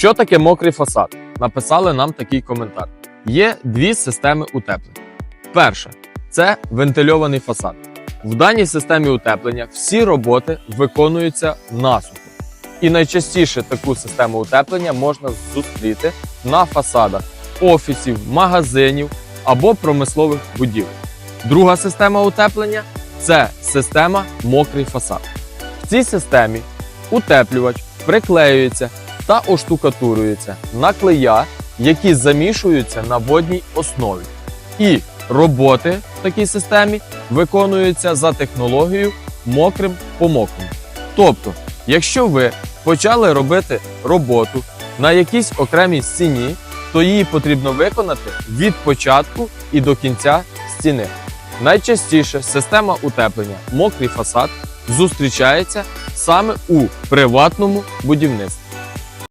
Що таке мокрий фасад? Написали нам такий коментар. Є дві системи утеплення. Перша це вентильований фасад. В даній системі утеплення всі роботи виконуються насухо. І найчастіше таку систему утеплення можна зустріти на фасадах офісів, магазинів або промислових будівель. Друга система утеплення це система мокрий фасад. В цій системі утеплювач приклеюється та оштукатурюється на клея, які замішуються на водній основі. І роботи в такій системі виконуються за технологією мокрим по мокрому. Тобто, якщо ви почали робити роботу на якійсь окремій стіні, то її потрібно виконати від початку і до кінця стіни. Найчастіше система утеплення мокрий фасад зустрічається саме у приватному будівництві.